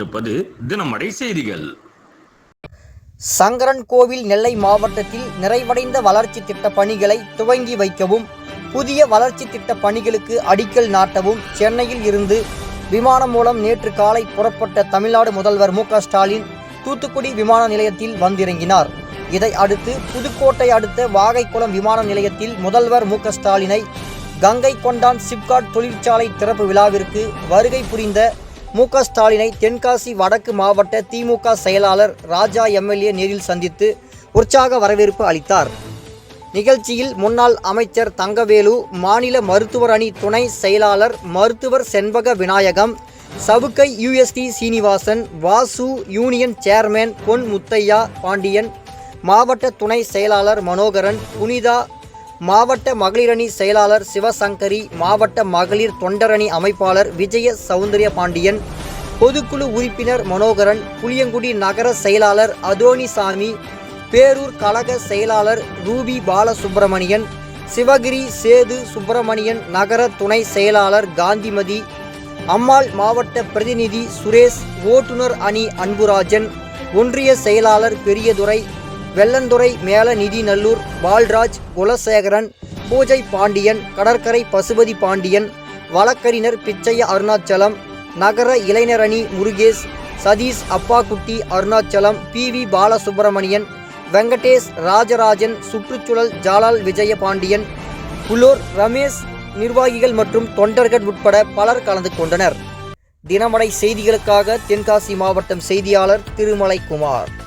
கொண்டிருப்பது தினமடை செய்திகள். சங்கரன் கோவில் நெல்லை மாவட்டத்தில் நிறைவடைந்த வளர்ச்சி திட்ட பணிகளை துவங்கி வைக்கவும் புதிய வளர்ச்சி திட்ட பணிகளுக்கு அடிக்கல் நாட்டவும் சென்னையில் இருந்து விமானம் மூலம் நேற்று காலை புறப்பட்ட தமிழ்நாடு முதல்வர் மு ஸ்டாலின் தூத்துக்குடி விமான நிலையத்தில் வந்திறங்கினார். இதை அடுத்து புதுக்கோட்டை அடுத்த வாகைக்குளம் விமான நிலையத்தில் முதல்வர் மு ஸ்டாலினை கங்கை கொண்டான் சிப்காட் தொழிற்சாலை திறப்பு விழாவிற்கு வருகை புரிந்த மு க ஸ்டாலினை தென்காசி வடக்கு மாவட்ட திமுக செயலாளர் ராஜா எம்எல்ஏ நேரில் சந்தித்து உற்சாக வரவேற்பு அளித்தார். நிகழ்ச்சியில் முன்னாள் அமைச்சர் தங்கவேலு மாநில மருத்துவர் அணி துணை செயலாளர் மருத்துவர் Senbaga Vinayagam Savukkai UST Srinivasan Vasu union chairman Pon Muthaiah Pandian மாவட்ட துணை செயலாளர் மனோகரன் புனிதா மாவட்ட மகளிரணி செயலாளர் சிவசங்கரி மாவட்ட மகளிர் தொண்டரணி அமைப்பாளர் விஜய சௌந்தரிய பாண்டியன் பொதுக்குழு உறுப்பினர் மனோகரன் புளியங்குடி நகர செயலாளர் அதோனிசாமி பேரூர் கழக செயலாளர் ரூபி பாலசுப்பிரமணியன் சிவகிரி சேது சுப்பிரமணியன் நகர துணை செயலாளர் காந்திமதி அம்மாள் மாவட்ட பிரதிநிதி சுரேஷ் ஓட்டுநர் அணி அன்புராஜன் ஒன்றிய செயலாளர் பெரியதுரை வெள்ளந்துறை மேல நல்லூர் பால்ராஜ் குலசேகரன் பூஜை பாண்டியன் கடற்கரை பசுபதி பாண்டியன் வழக்கறிஞர் பிச்சைய அருணாச்சலம் நகர இளைஞரணி முருகேஷ் சதீஷ் அப்பாக்குட்டி அருணாச்சலம் பி வி பாலசுப்பிரமணியன் வெங்கடேஷ் ராஜராஜன் சுற்றுச்சூழல் ஜாலால் விஜய பாண்டியன் புலோர் ரமேஷ் நிர்வாகிகள் மற்றும் தொண்டர்கள் உட்பட பலர் கலந்து கொண்டனர். தினமடை செய்திகளுக்காக தென்காசி மாவட்டம் செய்தியாளர் திருமலை குமார்